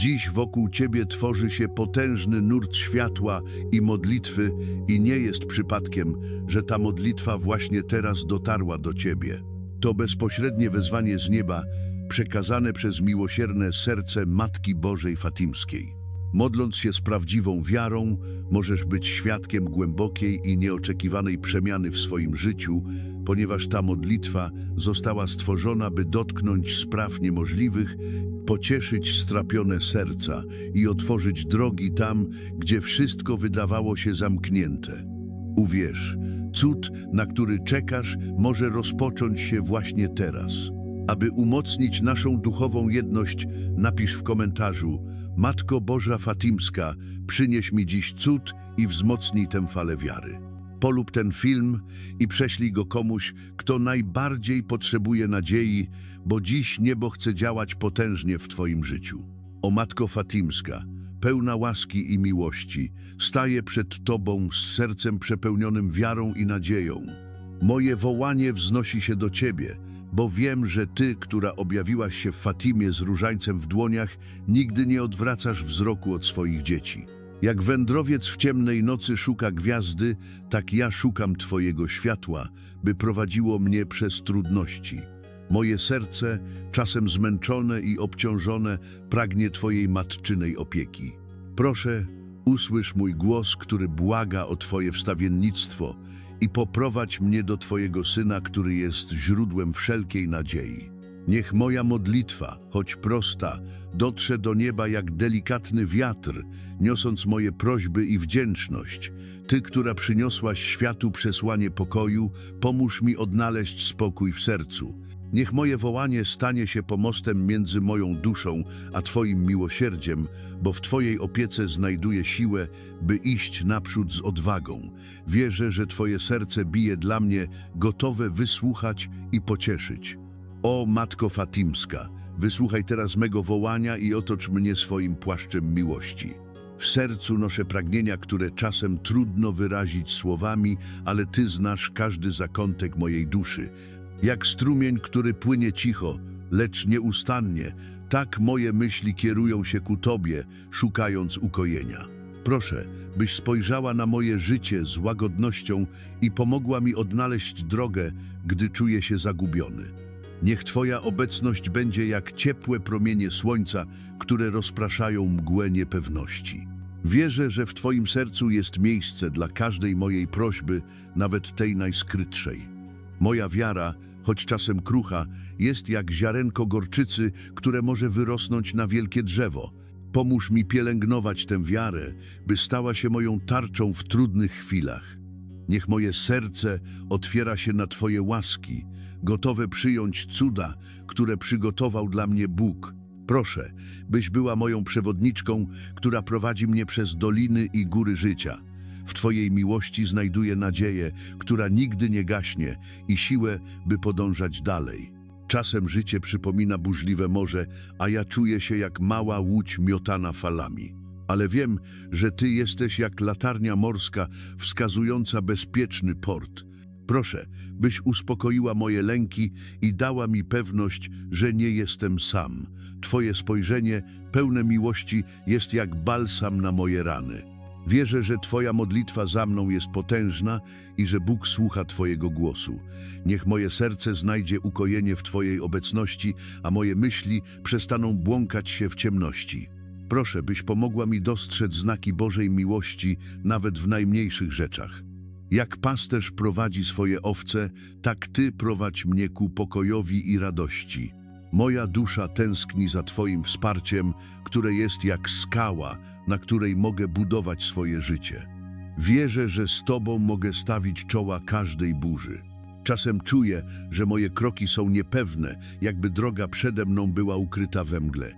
Dziś wokół Ciebie tworzy się potężny nurt światła i modlitwy i nie jest przypadkiem, że ta modlitwa właśnie teraz dotarła do Ciebie. To bezpośrednie wezwanie z nieba, przekazane przez miłosierne serce Matki Bożej Fatimskiej. Modląc się z prawdziwą wiarą, możesz być świadkiem głębokiej i nieoczekiwanej przemiany w swoim życiu, ponieważ ta modlitwa została stworzona, by dotknąć spraw niemożliwych, pocieszyć strapione serca i otworzyć drogi tam, gdzie wszystko wydawało się zamknięte. Uwierz, cud, na który czekasz, może rozpocząć się właśnie teraz. Aby umocnić naszą duchową jedność, napisz w komentarzu Matko Boża Fatimska, przynieś mi dziś cud i wzmocnij tę falę wiary. Polub ten film i prześlij go komuś, kto najbardziej potrzebuje nadziei, bo dziś niebo chce działać potężnie w Twoim życiu. O Matko Fatimska, pełna łaski i miłości, staję przed Tobą z sercem przepełnionym wiarą i nadzieją. Moje wołanie wznosi się do Ciebie, bo wiem, że Ty, która objawiłaś się w Fatimie z różańcem w dłoniach, nigdy nie odwracasz wzroku od swoich dzieci. Jak wędrowiec w ciemnej nocy szuka gwiazdy, tak ja szukam Twojego światła, by prowadziło mnie przez trudności. Moje serce, czasem zmęczone i obciążone, pragnie Twojej matczynej opieki. Proszę, usłysz mój głos, który błaga o Twoje wstawiennictwo i poprowadź mnie do Twojego Syna, który jest źródłem wszelkiej nadziei. Niech moja modlitwa, choć prosta, dotrze do nieba jak delikatny wiatr, niosąc moje prośby i wdzięczność. Ty, która przyniosłaś światu przesłanie pokoju, pomóż mi odnaleźć spokój w sercu. Niech moje wołanie stanie się pomostem między moją duszą a Twoim miłosierdziem, bo w Twojej opiece znajduję siłę, by iść naprzód z odwagą. Wierzę, że Twoje serce bije dla mnie, gotowe wysłuchać i pocieszyć. O Matko Fatimska, wysłuchaj teraz mego wołania i otocz mnie swoim płaszczem miłości. W sercu noszę pragnienia, które czasem trudno wyrazić słowami, ale Ty znasz każdy zakątek mojej duszy. Jak strumień, który płynie cicho, lecz nieustannie, tak moje myśli kierują się ku Tobie, szukając ukojenia. Proszę, byś spojrzała na moje życie z łagodnością i pomogła mi odnaleźć drogę, gdy czuję się zagubiony. Niech Twoja obecność będzie jak ciepłe promienie słońca, które rozpraszają mgłę niepewności. Wierzę, że w Twoim sercu jest miejsce dla każdej mojej prośby, nawet tej najskrytszej. Moja wiara, choć czasem krucha, jest jak ziarenko gorczycy, które może wyrosnąć na wielkie drzewo. Pomóż mi pielęgnować tę wiarę, by stała się moją tarczą w trudnych chwilach. Niech moje serce otwiera się na Twoje łaski, gotowe przyjąć cuda, które przygotował dla mnie Bóg. Proszę, byś była moją przewodniczką, która prowadzi mnie przez doliny i góry życia. W Twojej miłości znajduję nadzieję, która nigdy nie gaśnie i siłę, by podążać dalej. Czasem życie przypomina burzliwe morze, a ja czuję się jak mała łódź miotana falami. Ale wiem, że Ty jesteś jak latarnia morska wskazująca bezpieczny port. Proszę, byś uspokoiła moje lęki i dała mi pewność, że nie jestem sam. Twoje spojrzenie, pełne miłości, jest jak balsam na moje rany. Wierzę, że Twoja modlitwa za mną jest potężna i że Bóg słucha Twojego głosu. Niech moje serce znajdzie ukojenie w Twojej obecności, a moje myśli przestaną błąkać się w ciemności. Proszę, byś pomogła mi dostrzec znaki Bożej miłości nawet w najmniejszych rzeczach. Jak pasterz prowadzi swoje owce, tak Ty prowadź mnie ku pokojowi i radości. Moja dusza tęskni za Twoim wsparciem, które jest jak skała, na której mogę budować swoje życie. Wierzę, że z Tobą mogę stawić czoła każdej burzy. Czasem czuję, że moje kroki są niepewne, jakby droga przede mną była ukryta we mgle.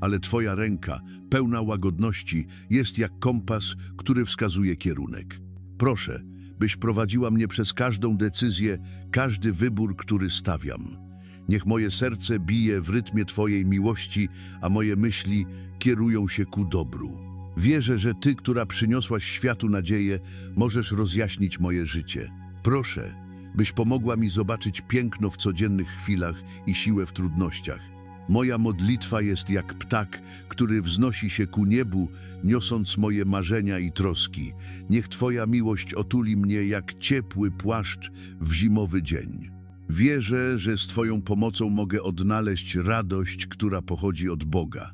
Ale Twoja ręka, pełna łagodności, jest jak kompas, który wskazuje kierunek. Proszę, byś prowadziła mnie przez każdą decyzję, każdy wybór, który stawiam. Niech moje serce bije w rytmie Twojej miłości, a moje myśli kierują się ku dobru. Wierzę, że Ty, która przyniosłaś światu nadzieję, możesz rozjaśnić moje życie. Proszę, byś pomogła mi zobaczyć piękno w codziennych chwilach i siłę w trudnościach. Moja modlitwa jest jak ptak, który wznosi się ku niebu, niosąc moje marzenia i troski. Niech Twoja miłość otuli mnie jak ciepły płaszcz w zimowy dzień. Wierzę, że z Twoją pomocą mogę odnaleźć radość, która pochodzi od Boga.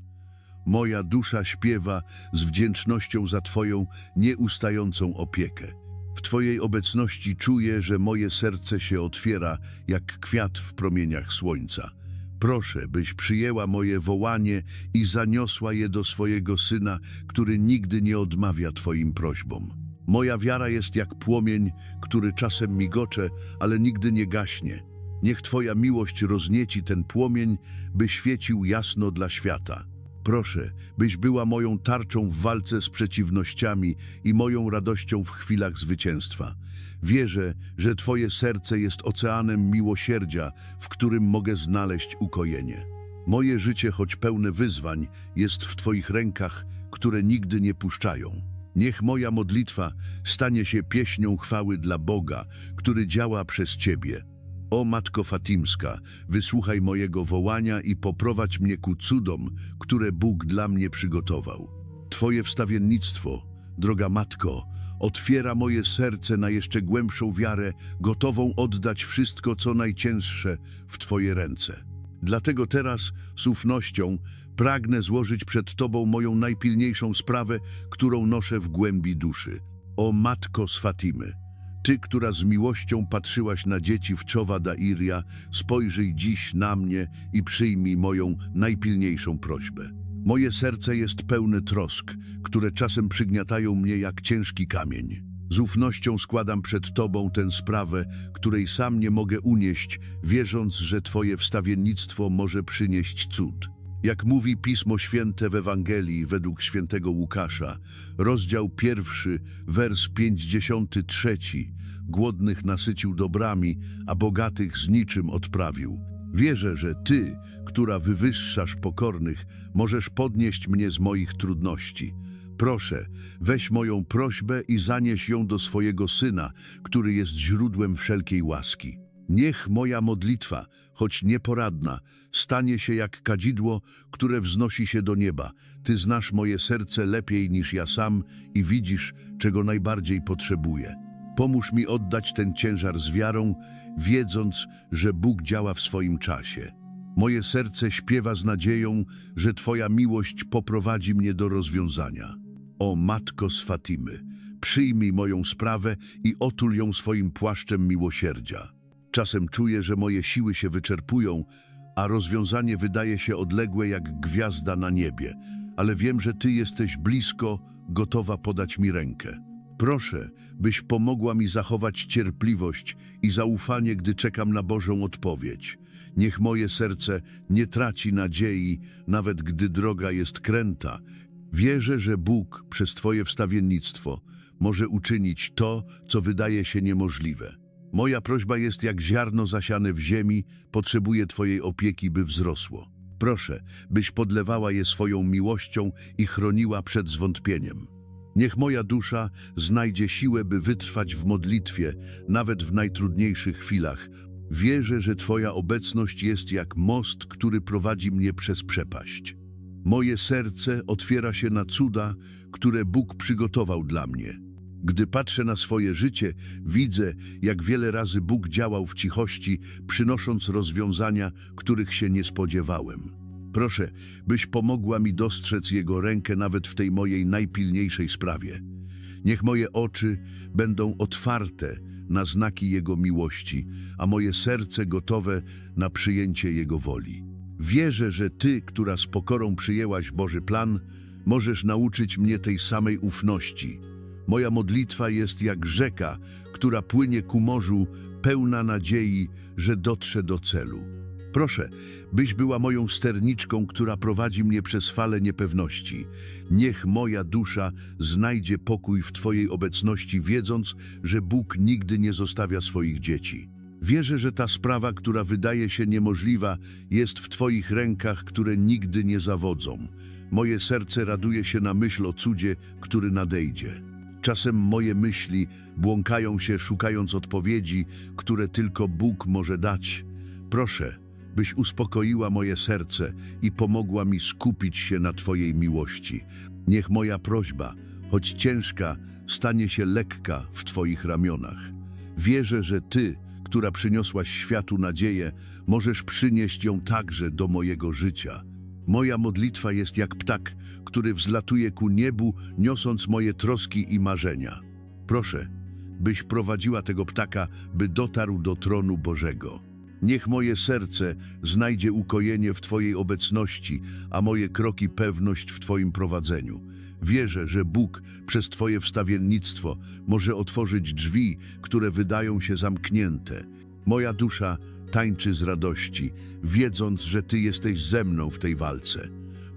Moja dusza śpiewa z wdzięcznością za Twoją nieustającą opiekę. W Twojej obecności czuję, że moje serce się otwiera jak kwiat w promieniach słońca. Proszę, byś przyjęła moje wołanie i zaniosła je do swojego Syna, który nigdy nie odmawia Twoim prośbom. Moja wiara jest jak płomień, który czasem migocze, ale nigdy nie gaśnie. Niech Twoja miłość roznieci ten płomień, by świecił jasno dla świata. Proszę, byś była moją tarczą w walce z przeciwnościami i moją radością w chwilach zwycięstwa. Wierzę, że Twoje serce jest oceanem miłosierdzia, w którym mogę znaleźć ukojenie. Moje życie, choć pełne wyzwań, jest w Twoich rękach, które nigdy nie puszczają. Niech moja modlitwa stanie się pieśnią chwały dla Boga, który działa przez Ciebie. O Matko Fatimska, wysłuchaj mojego wołania i poprowadź mnie ku cudom, które Bóg dla mnie przygotował. Twoje wstawiennictwo, droga Matko, otwiera moje serce na jeszcze głębszą wiarę, gotową oddać wszystko, co najcięższe w Twoje ręce. Dlatego teraz z ufnością pragnę złożyć przed Tobą moją najpilniejszą sprawę, którą noszę w głębi duszy. O Matko z Fatimy, Ty, która z miłością patrzyłaś na dzieci w Czowa Dairia, spojrzyj dziś na mnie i przyjmij moją najpilniejszą prośbę. Moje serce jest pełne trosk, które czasem przygniatają mnie jak ciężki kamień. Z ufnością składam przed Tobą tę sprawę, której sam nie mogę unieść, wierząc, że Twoje wstawiennictwo może przynieść cud. Jak mówi Pismo Święte w Ewangelii według świętego Łukasza, rozdział pierwszy, wers 53, głodnych nasycił dobrami, a bogatych z niczym odprawił. Wierzę, że Ty, która wywyższasz pokornych, możesz podnieść mnie z moich trudności. Proszę, weź moją prośbę i zanieś ją do swojego Syna, który jest źródłem wszelkiej łaski. Niech moja modlitwa, choć nieporadna, stanie się jak kadzidło, które wznosi się do nieba. Ty znasz moje serce lepiej niż ja sam i widzisz, czego najbardziej potrzebuję. Pomóż mi oddać ten ciężar z wiarą, wiedząc, że Bóg działa w swoim czasie. Moje serce śpiewa z nadzieją, że Twoja miłość poprowadzi mnie do rozwiązania. O Matko z Fatimy, przyjmij moją sprawę i otul ją swoim płaszczem miłosierdzia. Czasem czuję, że moje siły się wyczerpują, a rozwiązanie wydaje się odległe jak gwiazda na niebie, ale wiem, że Ty jesteś blisko, gotowa podać mi rękę. Proszę, byś pomogła mi zachować cierpliwość i zaufanie, gdy czekam na Bożą odpowiedź. Niech moje serce nie traci nadziei, nawet gdy droga jest kręta. Wierzę, że Bóg przez Twoje wstawiennictwo może uczynić to, co wydaje się niemożliwe. Moja prośba jest jak ziarno zasiane w ziemi, potrzebuje Twojej opieki, by wzrosło. Proszę, byś podlewała je swoją miłością i chroniła przed zwątpieniem. Niech moja dusza znajdzie siłę, by wytrwać w modlitwie, nawet w najtrudniejszych chwilach. Wierzę, że Twoja obecność jest jak most, który prowadzi mnie przez przepaść. Moje serce otwiera się na cuda, które Bóg przygotował dla mnie. Gdy patrzę na swoje życie, widzę, jak wiele razy Bóg działał w cichości, przynosząc rozwiązania, których się nie spodziewałem. Proszę, byś pomogła mi dostrzec Jego rękę nawet w tej mojej najpilniejszej sprawie. Niech moje oczy będą otwarte na znaki Jego miłości, a moje serce gotowe na przyjęcie Jego woli. Wierzę, że Ty, która z pokorą przyjęłaś Boży plan, możesz nauczyć mnie tej samej ufności. Moja modlitwa jest jak rzeka, która płynie ku morzu, pełna nadziei, że dotrze do celu. Proszę, byś była moją sterniczką, która prowadzi mnie przez fale niepewności. Niech moja dusza znajdzie pokój w Twojej obecności, wiedząc, że Bóg nigdy nie zostawia swoich dzieci. Wierzę, że ta sprawa, która wydaje się niemożliwa, jest w Twoich rękach, które nigdy nie zawodzą. Moje serce raduje się na myśl o cudzie, który nadejdzie. Czasem moje myśli błąkają się, szukając odpowiedzi, które tylko Bóg może dać. Proszę, byś uspokoiła moje serce i pomogła mi skupić się na Twojej miłości. Niech moja prośba, choć ciężka, stanie się lekka w Twoich ramionach. Wierzę, że Ty, która przyniosłaś światu nadzieję, możesz przynieść ją także do mojego życia. Moja modlitwa jest jak ptak, który wzlatuje ku niebu, niosąc moje troski i marzenia. Proszę, byś prowadziła tego ptaka, by dotarł do tronu Bożego. Niech moje serce znajdzie ukojenie w Twojej obecności, a moje kroki pewność w Twoim prowadzeniu. Wierzę, że Bóg przez Twoje wstawiennictwo może otworzyć drzwi, które wydają się zamknięte. Moja dusza tańczy z radości, wiedząc, że Ty jesteś ze mną w tej walce.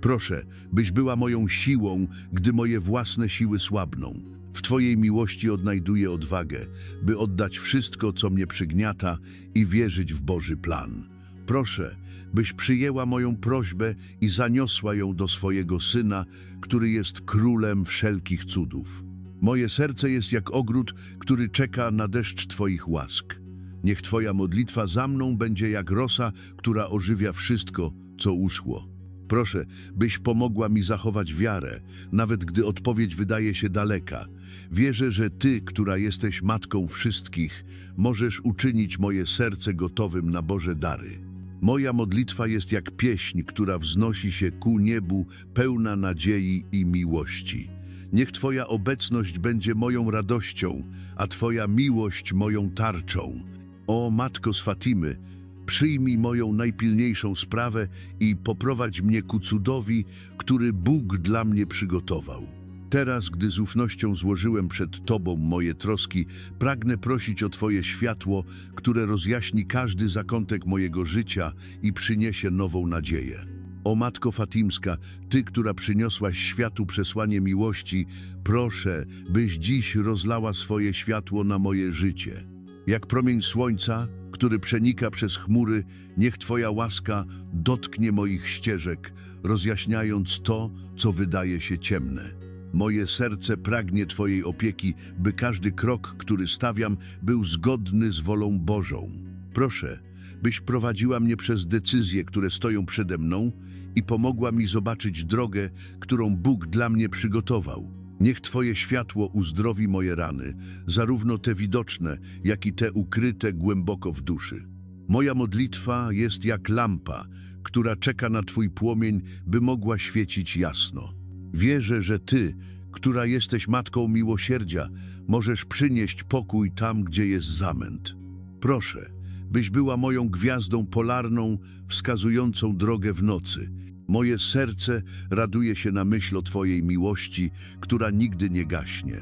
Proszę, byś była moją siłą, gdy moje własne siły słabną. W Twojej miłości odnajduję odwagę, by oddać wszystko, co mnie przygniata i wierzyć w Boży plan. Proszę, byś przyjęła moją prośbę i zaniosła ją do swojego Syna, który jest królem wszelkich cudów. Moje serce jest jak ogród, który czeka na deszcz Twoich łask. Niech Twoja modlitwa za mną będzie jak rosa, która ożywia wszystko, co uschło. Proszę, byś pomogła mi zachować wiarę, nawet gdy odpowiedź wydaje się daleka. Wierzę, że Ty, która jesteś matką wszystkich, możesz uczynić moje serce gotowym na Boże dary. Moja modlitwa jest jak pieśń, która wznosi się ku niebu, pełna nadziei i miłości. Niech Twoja obecność będzie moją radością, a Twoja miłość moją tarczą. O Matko z Fatimy, przyjmij moją najpilniejszą sprawę i poprowadź mnie ku cudowi, który Bóg dla mnie przygotował. Teraz, gdy z ufnością złożyłem przed Tobą moje troski, pragnę prosić o Twoje światło, które rozjaśni każdy zakątek mojego życia i przyniesie nową nadzieję. O Matko Fatimska, Ty, która przyniosłaś światu przesłanie miłości, proszę, byś dziś rozlała swoje światło na moje życie. Jak promień słońca, który przenika przez chmury, niech Twoja łaska dotknie moich ścieżek, rozjaśniając to, co wydaje się ciemne. Moje serce pragnie Twojej opieki, by każdy krok, który stawiam, był zgodny z wolą Bożą. Proszę, byś prowadziła mnie przez decyzje, które stoją przede mną i pomogła mi zobaczyć drogę, którą Bóg dla mnie przygotował. Niech Twoje światło uzdrowi moje rany, zarówno te widoczne, jak i te ukryte głęboko w duszy. Moja modlitwa jest jak lampa, która czeka na Twój płomień, by mogła świecić jasno. Wierzę, że Ty, która jesteś Matką Miłosierdzia, możesz przynieść pokój tam, gdzie jest zamęt. Proszę, byś była moją gwiazdą polarną, wskazującą drogę w nocy. Moje serce raduje się na myśl o Twojej miłości, która nigdy nie gaśnie.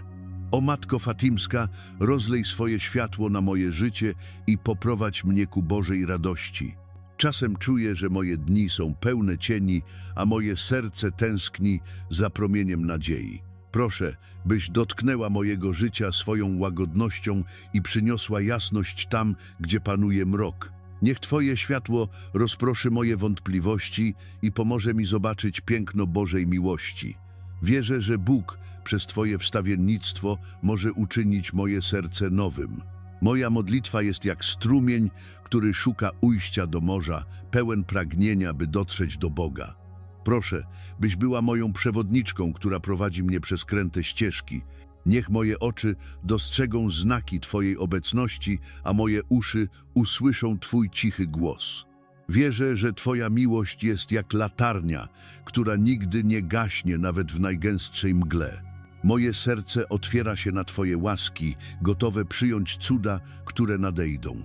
O Matko Fatimska, rozlej swoje światło na moje życie i poprowadź mnie ku Bożej radości. Czasem czuję, że moje dni są pełne cieni, a moje serce tęskni za promieniem nadziei. Proszę, byś dotknęła mojego życia swoją łagodnością i przyniosła jasność tam, gdzie panuje mrok. Niech Twoje światło rozproszy moje wątpliwości i pomoże mi zobaczyć piękno Bożej miłości. Wierzę, że Bóg przez Twoje wstawiennictwo może uczynić moje serce nowym. Moja modlitwa jest jak strumień, który szuka ujścia do morza, pełen pragnienia, by dotrzeć do Boga. Proszę, byś była moją przewodniczką, która prowadzi mnie przez kręte ścieżki. Niech moje oczy dostrzegą znaki Twojej obecności, a moje uszy usłyszą Twój cichy głos. Wierzę, że Twoja miłość jest jak latarnia, która nigdy nie gaśnie nawet w najgęstszej mgle. Moje serce otwiera się na Twoje łaski, gotowe przyjąć cuda, które nadejdą.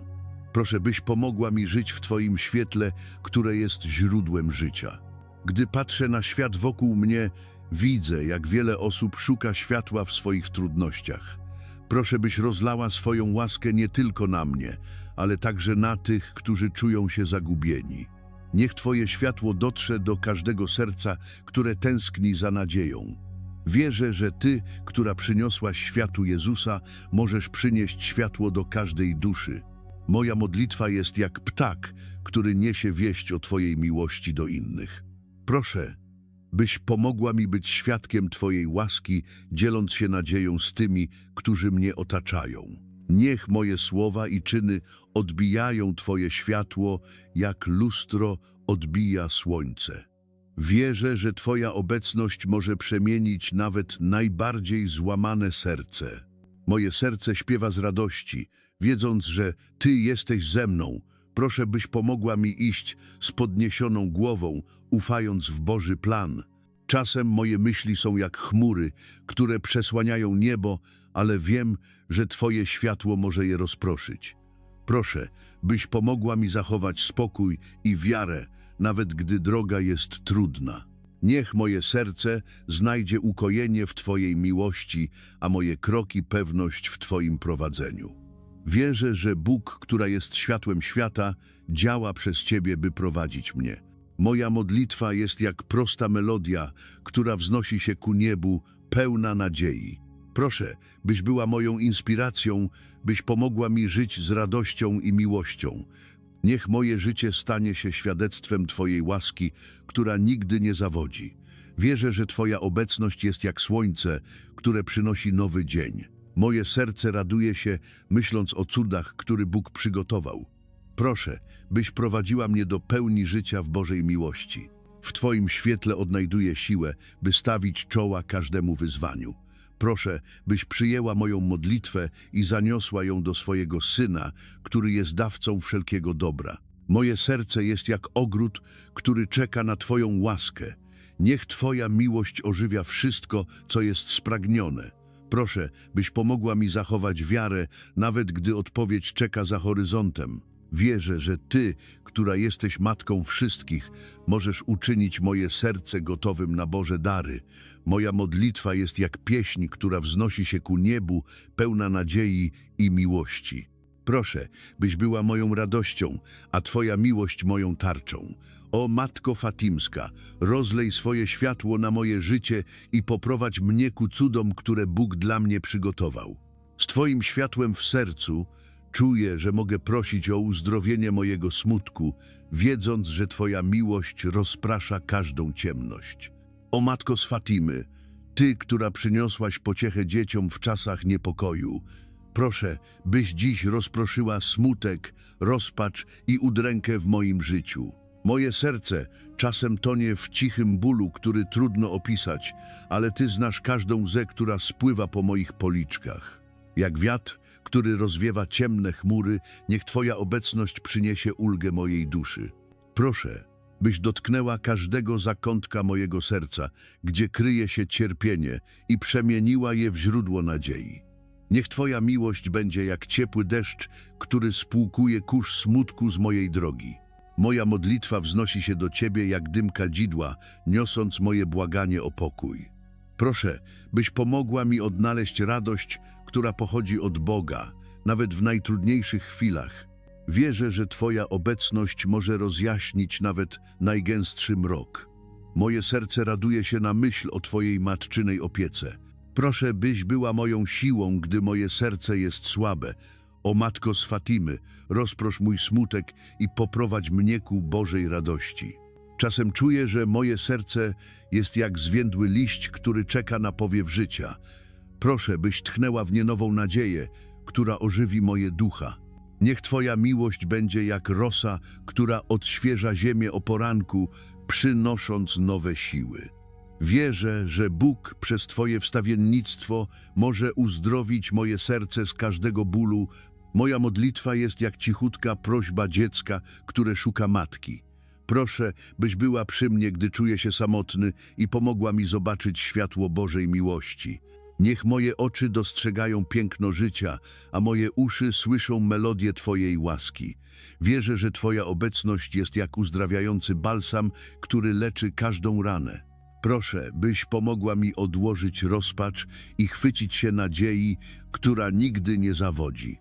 Proszę, byś pomogła mi żyć w Twoim świetle, które jest źródłem życia. Gdy patrzę na świat wokół mnie, widzę, jak wiele osób szuka światła w swoich trudnościach. Proszę, byś rozlała swoją łaskę nie tylko na mnie, ale także na tych, którzy czują się zagubieni. Niech Twoje światło dotrze do każdego serca, które tęskni za nadzieją. Wierzę, że Ty, która przyniosłaś światu Jezusa, możesz przynieść światło do każdej duszy. Moja modlitwa jest jak ptak, który niesie wieść o Twojej miłości do innych. Proszę, byś pomogła mi być świadkiem Twojej łaski, dzieląc się nadzieją z tymi, którzy mnie otaczają. Niech moje słowa i czyny odbijają Twoje światło, jak lustro odbija słońce. Wierzę, że Twoja obecność może przemienić nawet najbardziej złamane serce. Moje serce śpiewa z radości, wiedząc, że Ty jesteś ze mną. Proszę, byś pomogła mi iść z podniesioną głową, ufając w Boży plan. Czasem moje myśli są jak chmury, które przesłaniają niebo, ale wiem, że Twoje światło może je rozproszyć. Proszę, byś pomogła mi zachować spokój i wiarę, nawet gdy droga jest trudna. Niech moje serce znajdzie ukojenie w Twojej miłości, a moje kroki pewność w Twoim prowadzeniu. Wierzę, że Bóg, która jest światłem świata, działa przez Ciebie, by prowadzić mnie. Moja modlitwa jest jak prosta melodia, która wznosi się ku niebu, pełna nadziei. Proszę, byś była moją inspiracją, byś pomogła mi żyć z radością i miłością. Niech moje życie stanie się świadectwem Twojej łaski, która nigdy nie zawodzi. Wierzę, że Twoja obecność jest jak słońce, które przynosi nowy dzień. Moje serce raduje się, myśląc o cudach, który Bóg przygotował. Proszę, byś prowadziła mnie do pełni życia w Bożej miłości. W Twoim świetle odnajduję siłę, by stawić czoła każdemu wyzwaniu. Proszę, byś przyjęła moją modlitwę i zaniosła ją do swojego Syna, który jest dawcą wszelkiego dobra. Moje serce jest jak ogród, który czeka na Twoją łaskę. Niech Twoja miłość ożywia wszystko, co jest spragnione. Proszę, byś pomogła mi zachować wiarę, nawet gdy odpowiedź czeka za horyzontem. Wierzę, że Ty, która jesteś Matką wszystkich, możesz uczynić moje serce gotowym na Boże dary. Moja modlitwa jest jak pieśń, która wznosi się ku niebu, pełna nadziei i miłości. Proszę, byś była moją radością, a Twoja miłość moją tarczą. O Matko Fatimska, rozlej swoje światło na moje życie i poprowadź mnie ku cudom, które Bóg dla mnie przygotował. Z Twoim światłem w sercu czuję, że mogę prosić o uzdrowienie mojego smutku, wiedząc, że Twoja miłość rozprasza każdą ciemność. O Matko z Fatimy, Ty, która przyniosłaś pociechę dzieciom w czasach niepokoju, proszę, byś dziś rozproszyła smutek, rozpacz i udrękę w moim życiu. Moje serce czasem tonie w cichym bólu, który trudno opisać, ale Ty znasz każdą łzę, która spływa po moich policzkach. Jak wiatr, który rozwiewa ciemne chmury, niech Twoja obecność przyniesie ulgę mojej duszy. Proszę, byś dotknęła każdego zakątka mojego serca, gdzie kryje się cierpienie i przemieniła je w źródło nadziei. Niech Twoja miłość będzie jak ciepły deszcz, który spłukuje kurz smutku z mojej drogi. Moja modlitwa wznosi się do Ciebie jak dym kadzidła, niosąc moje błaganie o pokój. Proszę, byś pomogła mi odnaleźć radość, która pochodzi od Boga, nawet w najtrudniejszych chwilach. Wierzę, że Twoja obecność może rozjaśnić nawet najgęstszy mrok. Moje serce raduje się na myśl o Twojej matczynej opiece. Proszę, byś była moją siłą, gdy moje serce jest słabe. O Matko z Fatimy, rozprosz mój smutek i poprowadź mnie ku Bożej radości. Czasem czuję, że moje serce jest jak zwiędły liść, który czeka na powiew życia. Proszę, byś tchnęła w nie nową nadzieję, która ożywi moje ducha. Niech Twoja miłość będzie jak rosa, która odświeża ziemię o poranku, przynosząc nowe siły. Wierzę, że Bóg przez Twoje wstawiennictwo może uzdrowić moje serce z każdego bólu. Moja modlitwa jest jak cichutka prośba dziecka, które szuka matki. Proszę, byś była przy mnie, gdy czuję się samotny i pomogła mi zobaczyć światło Bożej miłości. Niech moje oczy dostrzegają piękno życia, a moje uszy słyszą melodię Twojej łaski. Wierzę, że Twoja obecność jest jak uzdrawiający balsam, który leczy każdą ranę. Proszę, byś pomogła mi odłożyć rozpacz i chwycić się nadziei, która nigdy nie zawodzi.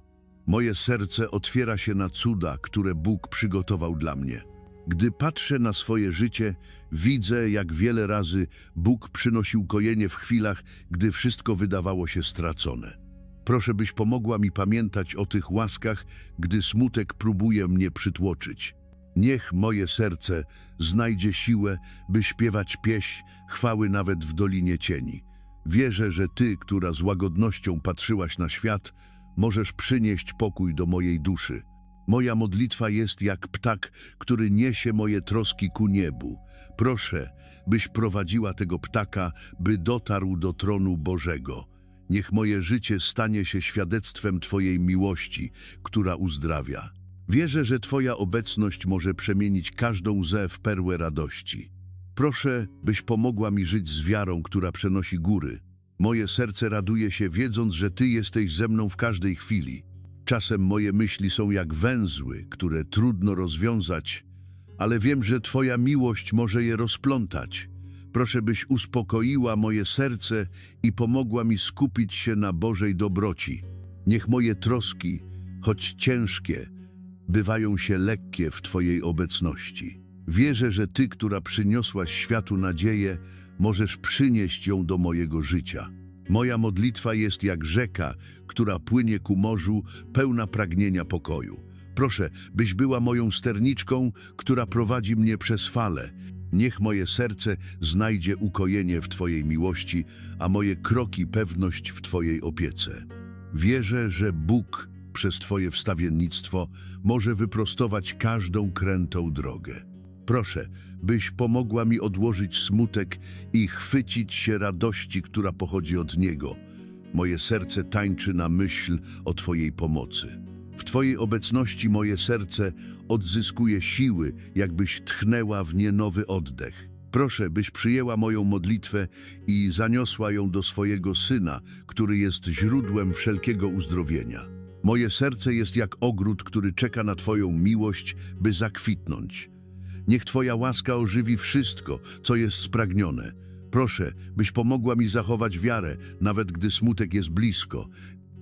Moje serce otwiera się na cuda, które Bóg przygotował dla mnie. Gdy patrzę na swoje życie, widzę, jak wiele razy Bóg przynosił kojenie w chwilach, gdy wszystko wydawało się stracone. Proszę, byś pomogła mi pamiętać o tych łaskach, gdy smutek próbuje mnie przytłoczyć. Niech moje serce znajdzie siłę, by śpiewać pieśń chwały nawet w Dolinie Cieni. Wierzę, że Ty, która z łagodnością patrzyłaś na świat, możesz przynieść pokój do mojej duszy. Moja modlitwa jest jak ptak, który niesie moje troski ku niebu. Proszę, byś prowadziła tego ptaka, by dotarł do tronu Bożego. Niech moje życie stanie się świadectwem Twojej miłości, która uzdrawia. Wierzę, że Twoja obecność może przemienić każdą łzę w perłę radości. Proszę, byś pomogła mi żyć z wiarą, która przenosi góry. Moje serce raduje się, wiedząc, że Ty jesteś ze mną w każdej chwili. Czasem moje myśli są jak węzły, które trudno rozwiązać, ale wiem, że Twoja miłość może je rozplątać. Proszę, byś uspokoiła moje serce i pomogła mi skupić się na Bożej dobroci. Niech moje troski, choć ciężkie, bywają się lekkie w Twojej obecności. Wierzę, że Ty, która przyniosłaś światu nadzieję, możesz przynieść ją do mojego życia. Moja modlitwa jest jak rzeka, która płynie ku morzu, pełna pragnienia pokoju. Proszę, byś była moją sterniczką, która prowadzi mnie przez fale. Niech moje serce znajdzie ukojenie w Twojej miłości, a moje kroki pewność w Twojej opiece. Wierzę, że Bóg przez Twoje wstawiennictwo może wyprostować każdą krętą drogę. Proszę, byś pomogła mi odłożyć smutek i chwycić się radości, która pochodzi od Niego. Moje serce tańczy na myśl o Twojej pomocy. W Twojej obecności moje serce odzyskuje siły, jakbyś tchnęła w nie nowy oddech. Proszę, byś przyjęła moją modlitwę i zaniosła ją do swojego Syna, który jest źródłem wszelkiego uzdrowienia. Moje serce jest jak ogród, który czeka na Twoją miłość, by zakwitnąć. Niech Twoja łaska ożywi wszystko, co jest spragnione. Proszę, byś pomogła mi zachować wiarę, nawet gdy smutek jest blisko.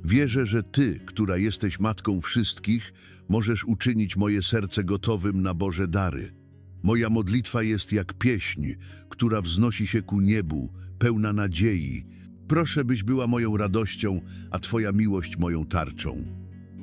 Wierzę, że Ty, która jesteś Matką wszystkich, możesz uczynić moje serce gotowym na Boże dary. Moja modlitwa jest jak pieśń, która wznosi się ku niebu, pełna nadziei. Proszę, byś była moją radością, a Twoja miłość moją tarczą.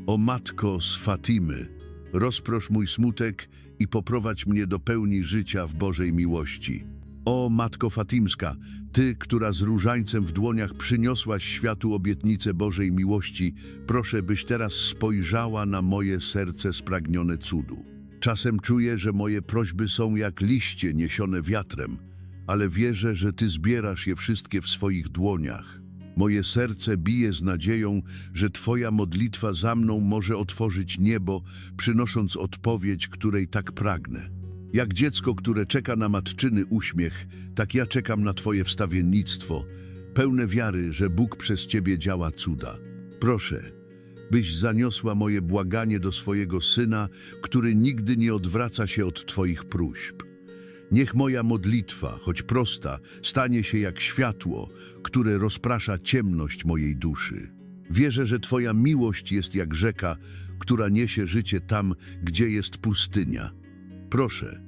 O Matko z Fatimy, rozprosz mój smutek i poprowadź mnie do pełni życia w Bożej miłości. O Matko Fatimska, Ty, która z różańcem w dłoniach przyniosłaś światu obietnicę Bożej miłości, proszę, byś teraz spojrzała na moje serce spragnione cudu. Czasem czuję, że moje prośby są jak liście niesione wiatrem, ale wierzę, że Ty zbierasz je wszystkie w swoich dłoniach. Moje serce bije z nadzieją, że Twoja modlitwa za mną może otworzyć niebo, przynosząc odpowiedź, której tak pragnę. Jak dziecko, które czeka na matczyny uśmiech, tak ja czekam na Twoje wstawiennictwo, pełne wiary, że Bóg przez Ciebie działa cuda. Proszę, byś zaniosła moje błaganie do swojego Syna, który nigdy nie odwraca się od Twoich próśb. Niech moja modlitwa, choć prosta, stanie się jak światło, które rozprasza ciemność mojej duszy. Wierzę, że Twoja miłość jest jak rzeka, która niesie życie tam, gdzie jest pustynia. Proszę,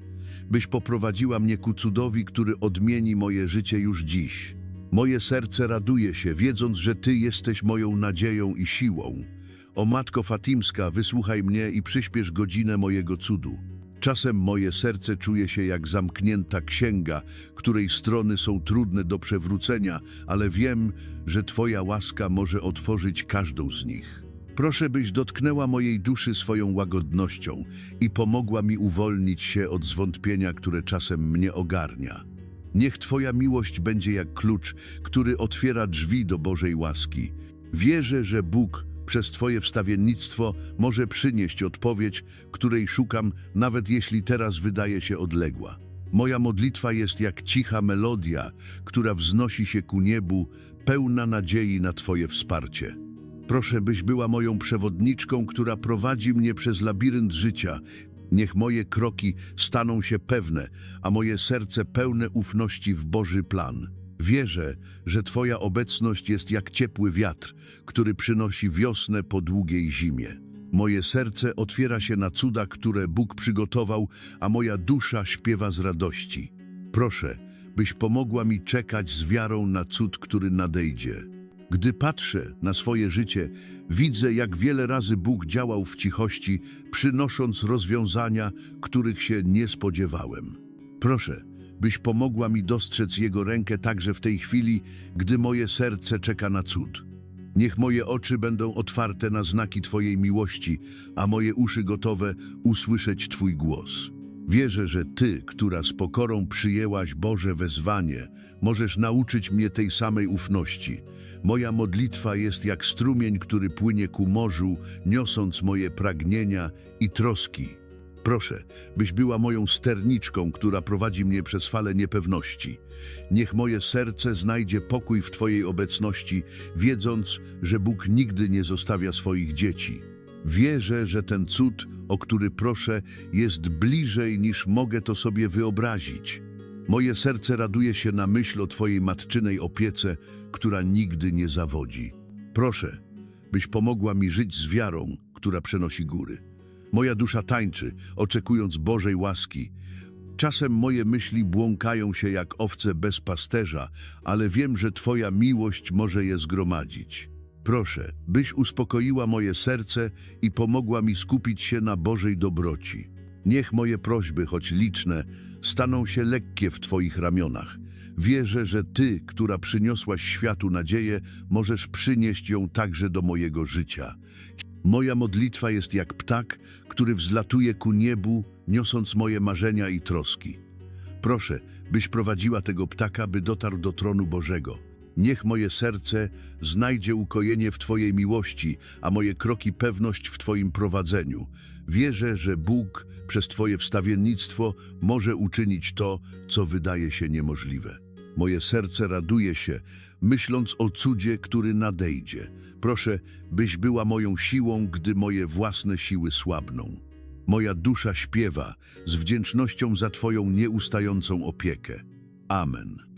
byś poprowadziła mnie ku cudowi, który odmieni moje życie już dziś. Moje serce raduje się, wiedząc, że Ty jesteś moją nadzieją i siłą. O Matko Fatimska, wysłuchaj mnie i przyspiesz godzinę mojego cudu. Czasem moje serce czuje się jak zamknięta księga, której strony są trudne do przewrócenia, ale wiem, że Twoja łaska może otworzyć każdą z nich. Proszę, byś dotknęła mojej duszy swoją łagodnością i pomogła mi uwolnić się od zwątpienia, które czasem mnie ogarnia. Niech Twoja miłość będzie jak klucz, który otwiera drzwi do Bożej łaski. Wierzę, że Bóg przez Twoje wstawiennictwo może przynieść odpowiedź, której szukam, nawet jeśli teraz wydaje się odległa. Moja modlitwa jest jak cicha melodia, która wznosi się ku niebu, pełna nadziei na Twoje wsparcie. Proszę, byś była moją przewodniczką, która prowadzi mnie przez labirynt życia. Niech moje kroki staną się pewne, a moje serce pełne ufności w Boży plan. Wierzę, że Twoja obecność jest jak ciepły wiatr, który przynosi wiosnę po długiej zimie. Moje serce otwiera się na cuda, które Bóg przygotował, a moja dusza śpiewa z radości. Proszę, byś pomogła mi czekać z wiarą na cud, który nadejdzie. Gdy patrzę na swoje życie, widzę, jak wiele razy Bóg działał w cichości, przynosząc rozwiązania, których się nie spodziewałem. Proszę, byś pomogła mi dostrzec Jego rękę także w tej chwili, gdy moje serce czeka na cud. Niech moje oczy będą otwarte na znaki Twojej miłości, a moje uszy gotowe usłyszeć Twój głos. Wierzę, że Ty, która z pokorą przyjęłaś Boże wezwanie, możesz nauczyć mnie tej samej ufności. Moja modlitwa jest jak strumień, który płynie ku morzu, niosąc moje pragnienia i troski. Proszę, byś była moją sterniczką, która prowadzi mnie przez fale niepewności. Niech moje serce znajdzie pokój w Twojej obecności, wiedząc, że Bóg nigdy nie zostawia swoich dzieci. Wierzę, że ten cud, o który proszę, jest bliżej niż mogę to sobie wyobrazić. Moje serce raduje się na myśl o Twojej matczynej opiece, która nigdy nie zawodzi. Proszę, byś pomogła mi żyć z wiarą, która przenosi góry. Moja dusza tańczy, oczekując Bożej łaski. Czasem moje myśli błąkają się jak owce bez pasterza, ale wiem, że Twoja miłość może je zgromadzić. Proszę, byś uspokoiła moje serce i pomogła mi skupić się na Bożej dobroci. Niech moje prośby, choć liczne, staną się lekkie w Twoich ramionach. Wierzę, że Ty, która przyniosłaś światu nadzieję, możesz przynieść ją także do mojego życia. Moja modlitwa jest jak ptak, który wzlatuje ku niebu, niosąc moje marzenia i troski. Proszę, byś prowadziła tego ptaka, by dotarł do tronu Bożego. Niech moje serce znajdzie ukojenie w Twojej miłości, a moje kroki pewność w Twoim prowadzeniu. Wierzę, że Bóg przez Twoje wstawiennictwo może uczynić to, co wydaje się niemożliwe. Moje serce raduje się, myśląc o cudzie, który nadejdzie. Proszę, byś była moją siłą, gdy moje własne siły słabną. Moja dusza śpiewa z wdzięcznością za Twoją nieustającą opiekę. Amen.